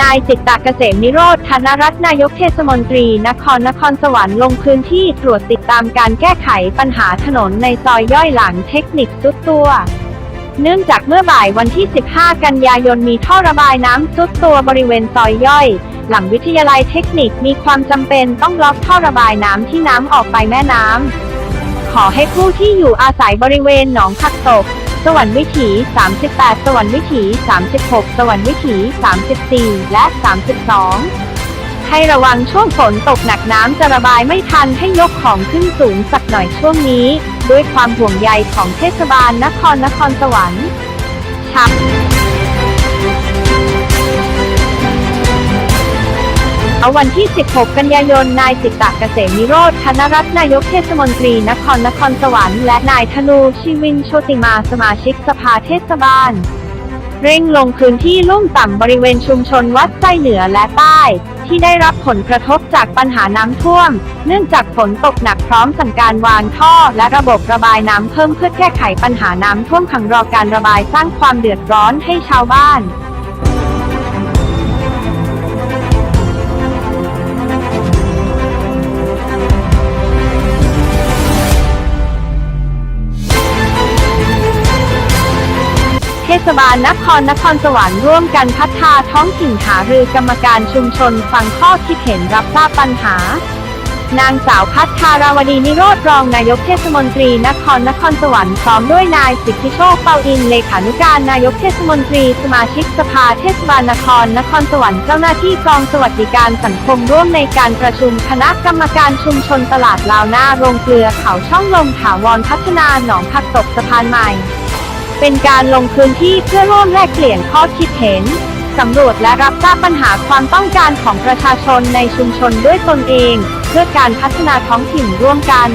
นายจิตตะเกษมนิโรธธนรัตน์นายกเทศมนตรี นครนครสวรรค์ลงพื้นที่ตรวจติดตามการแก้ไขปัญหาถนนในซอยย่อยหลังเทคนิคสุดตัว เนื่องจากเมื่อบ่ายวันที่ 15 กันยายนมีท่อระบายน้ำซุดตัวบริเวณซอยย่อย หลังวิทยาลัยเทคนิคมีความจำเป็นต้องล็อกท่อระบายน้ำที่น้ำออกไปแม่น้ำขอให้ผู้ที่อยู่อาศัยบริเวณหนองผักตก สวรรค์วิถี 38 สวรรค์วิถี 36 สวรรค์วิถี 34 และ 32 ให้ระวังช่วงฝนตกหนักน้ำจะระบายไม่ทันให้ยกของขึ้นสูงสักหน่อยช่วงนี้ ด้วยความห่วงใยของเทศบาลนครนครสวรรค์ชับาวันที่ 16 กันยายน นายสิตตะเกษมนิโรธธนรัตน์นายกเทศมนตรีนครนครสวรรค์และนายธนูชีวินโชติมาสมาชิกสภาเทศบาล เร่งลงพื้นที่ลุ่มต่ำบริเวณชุมชนวัดไส้เหนือและใต้ ที่ได้รับผลกระทบจากปัญหาน้ำท่วม เนื่องจากฝนตกหนักพร้อมสั่งการวางท่อ และระบบระบายน้ำเพิ่มเพื่อแก้ไขปัญหาน้ำท่วมขังรอการระบายสร้างความเดือดร้อนให้ชาวบ้าน ศบาลนครนครสวรรค์ร่วมกันพัฒนาท้องถิ่นหารือกรรมการชุมชนฟังข้อคิดเห็นรับทราบปัญหา นางสาวพัฒนาราวดีนิโรธรองนายกเทศมนตรีนครนครสวรรค์พร้อมด้วยนายสิทธิโชคเปาอินเลขานุการนายกเทศมนตรี สมาชิกสภาเทศบาลนครนครสวรรค์เจ้าหน้าที่กองสวัสดิการสังคมร่วมในการประชุมคณะกรรมการชุมชนตลาดลาวหน้าโรงเกลือเขาช่องลมถาวรพัฒนาหนองผักตกสะพานใหม่ เป็นการลงพื้นที่เพื่อร่วมแลกเปลี่ยนข้อคิดเห็น สำรวจและรับทราบปัญหาความต้องการของประชาชนในชุมชนด้วยตนเอง เพื่อการพัฒนาท้องถิ่นร่วมกัน